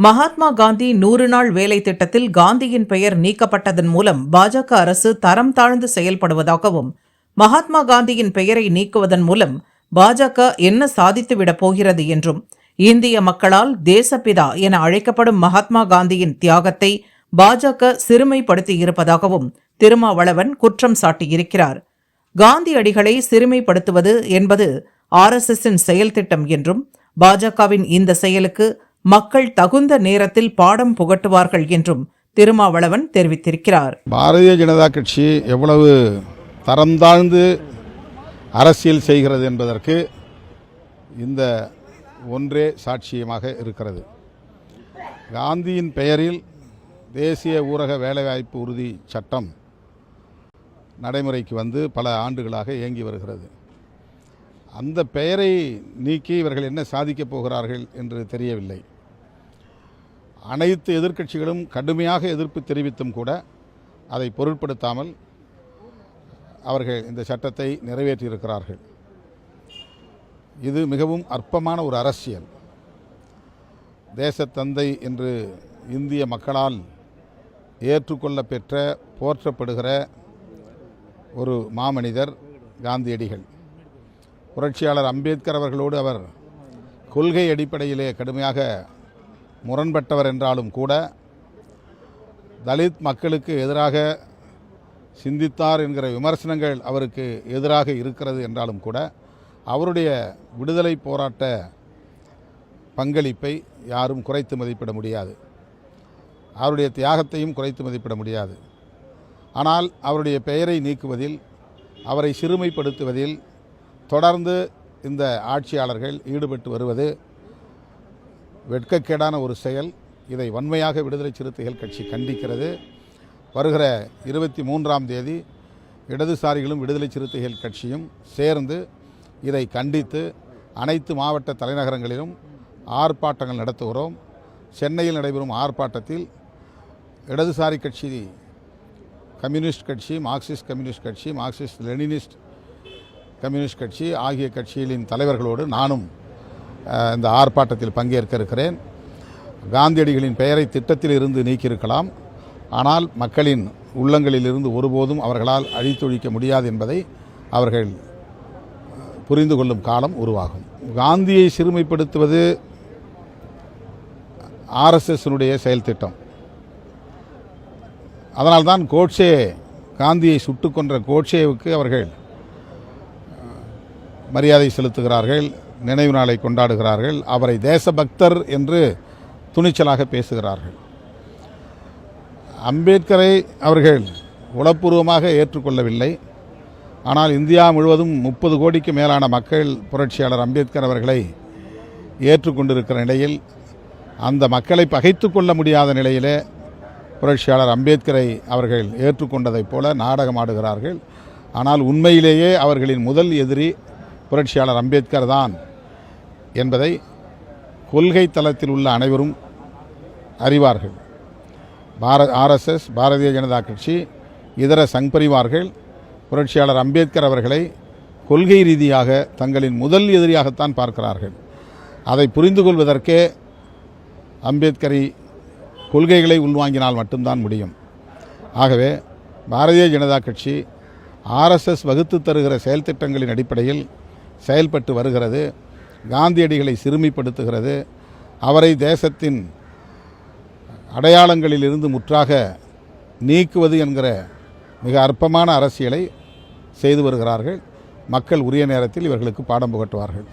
மகாத்மா காந்தி நூறு நாள் வேலை திட்டத்தில் காந்தியின் பெயர் நீக்கப்பட்டதன் மூலம் பாஜக அரசு தரம் தாழ்ந்து செயல்படுவதாகவும் மகாத்மா காந்தியின் பெயரை நீக்குவதன் மூலம் பாஜக என்ன சாதித்துவிடப் போகிறது என்றும் இந்திய மக்களால் தேசப்பிதா என அழைக்கப்படும் மகாத்மா காந்தியின் தியாகத்தை பாஜக சிறுமைப்படுத்தியிருப்பதாகவும் திருமாவளவன் குற்றம் சாட்டியிருக்கிறார். காந்தியடிகளை சிறுமைப்படுத்துவது என்பது ஆர்எஸ்எஸ்ஸின் செயல் திட்டம் என்றும் பாஜகவின் இந்த செயலுக்கு மக்கள் தகுந்த நேரத்தில் பாடம் புகட்டுவார்கள் என்றும் திருமாவளவன் தெரிவித்திருக்கிறார். பாரதிய ஜனதா கட்சி எவ்வளவு தரம் தாழ்ந்து அரசியல் செய்கிறது என்பதற்கு இந்த ஒன்றே சாட்சியமாக இருக்கிறது. காந்தியின் பெயரில் தேசிய ஊரக வேலைவாய்ப்பு உறுதி சட்டம் நடைமுறைக்கு வந்து பல ஆண்டுகளாக இயங்கி வருகிறது. அந்த பெயரை நீக்கி இவர்கள் என்ன சாதிக்கப் போகிறார்கள் என்று தெரியவில்லை. அனைத்து எதிர்க்கட்சிகளும் கடுமையாக எதிர்ப்பு தெரிவித்தும் கூட அதை பொருட்படுத்தாமல் அவர்கள் இந்த சட்டத்தை நிறைவேற்றியிருக்கிறார்கள். இது மிகவும் அற்பமான ஒரு அரசியல். தேசத்தந்தை என்று இந்திய மக்களால் ஏற்றுக்கொள்ள பெற்ற போற்றப்படுகிற ஒரு மாமனிதர் காந்தியடிகள். புரட்சியாளர் அம்பேத்கர் அவர்களோடு அவர் கொள்கை அடிப்படையிலே கடுமையாக முரண்பட்டவர் என்றாலும் கூட தலித் மக்களுக்கு எதிராக சிந்தித்தார் என்கிற விமர்சனங்கள் அவருக்கு எதிராக இருக்கிறது என்றாலும் கூட அவருடைய விடுதலை போராட்ட பங்களிப்பை யாரும் குறைத்து மதிப்பிட முடியாது. அவருடைய தியாகத்தையும் குறைத்து மதிப்பிட முடியாது. ஆனால் அவருடைய பெயரை நீக்குவதில் அவரை சிறுமைப்படுத்துவதில் தொடர்ந்து இந்த ஆட்சியாளர்கள் ஈடுபட்டு வருவது வெட்கக்கேடான ஒரு செயல். இதை வன்மையாக விடுதலை சிறுத்தைகள் கட்சி கண்டிக்கிறது. வருகிற இருபத்தி மூன்றாம் தேதி இடதுசாரிகளும் விடுதலை சிறுத்தைகள் கட்சியும் சேர்ந்து இதை கண்டித்து அனைத்து மாவட்ட தலைநகரங்களிலும் ஆர்ப்பாட்டங்கள் நடத்துகிறோம். சென்னையில் நடைபெறும் ஆர்ப்பாட்டத்தில் இடதுசாரி கட்சி கம்யூனிஸ்ட் கட்சி மார்க்சிஸ்ட் கம்யூனிஸ்ட் கட்சி மார்க்சிஸ்ட் லெனினிஸ்ட் கம்யூனிஸ்ட் கட்சி ஆகிய கட்சிகளின் தலைவர்களோடு நானும் இந்த ஆர்ப்பாட்டத்தில் பங்கேற்க இருக்கிறேன் காந்தியடிகளின் பெயரை திட்டத்தில் இருந்து நீக்கியிருக்கலாம். ஆனால் மக்களின் உள்ளங்களில் இருந்து ஒருபோதும் அவர்களால் அழித்தொழிக்க முடியாது என்பதை அவர்கள் புரிந்து கொள்ளும் காலம் உருவாகும். காந்தியை சிறுமைப்படுத்துவது ஆர்எஸ்எஸ்னுடைய செயல் திட்டம். அதனால்தான் கோட்சே காந்தியை சுட்டுக்கொன்ற கோட்சேவுக்கு அவர்கள் மரியாதை செலுத்துகிறார்கள். நினைவு நாளை கொண்டாடுகிறார்கள். அவரை தேசபக்தர் என்று துணிச்சலாக பேசுகிறார்கள். அம்பேத்கரை அவர்கள் உளப்பூர்வமாக ஏற்றுக்கொள்ளவில்லை. ஆனால் இந்தியா முழுவதும் முப்பது கோடிக்கு மேலான மக்கள் புரட்சியாளர் அம்பேத்கர் அவர்களை ஏற்றுக்கொண்டிருக்கிற நிலையில் அந்த மக்களை பகைத்து கொள்ள முடியாத நிலையிலே புரட்சியாளர் அம்பேத்கரை அவர்கள் ஏற்றுக்கொண்டதைப் போல நாடகமாடுகிறார்கள் ஆனால் உண்மையிலேயே அவர்களின் முதல் எதிரி புரட்சியாளர் அம்பேத்கர் தான். என்பதை கொள்கை தளத்தில் உள்ள அனைவரும் அறிவார்கள். பார ஆர்எஸ்எஸ் பாரதிய ஜனதா கட்சி இதர சங்பரிவார்கள் புரட்சியாளர் அம்பேத்கர் அவர்களை கொள்கை ரீதியாக தங்களின் முதல் எதிரியாகத்தான் பார்க்கிறார்கள். அதை புரிந்து கொள்வதற்கே அம்பேத்கரை கொள்கைகளை உள்வாங்கினால் மட்டும்தான் முடியும். ஆகவே பாரதிய ஜனதா கட்சி ஆர்எஸ்எஸ் வகுத்து தருகிற செயல் திட்டங்களின் அடிப்படையில் செயல்பட்டு வருகிறது. காந்தியடிகளை சிறுமிப்படுத்துகிறது. அவரை தேசத்தின் அடையாளங்களிலிருந்து முற்றாக நீக்குவது என்கிற மிக அற்பமான அரசியலை செய்து வருகிறார்கள். மக்கள் உரிய நேரத்தில் இவர்களுக்கு பாடம் புகட்டுவார்கள்.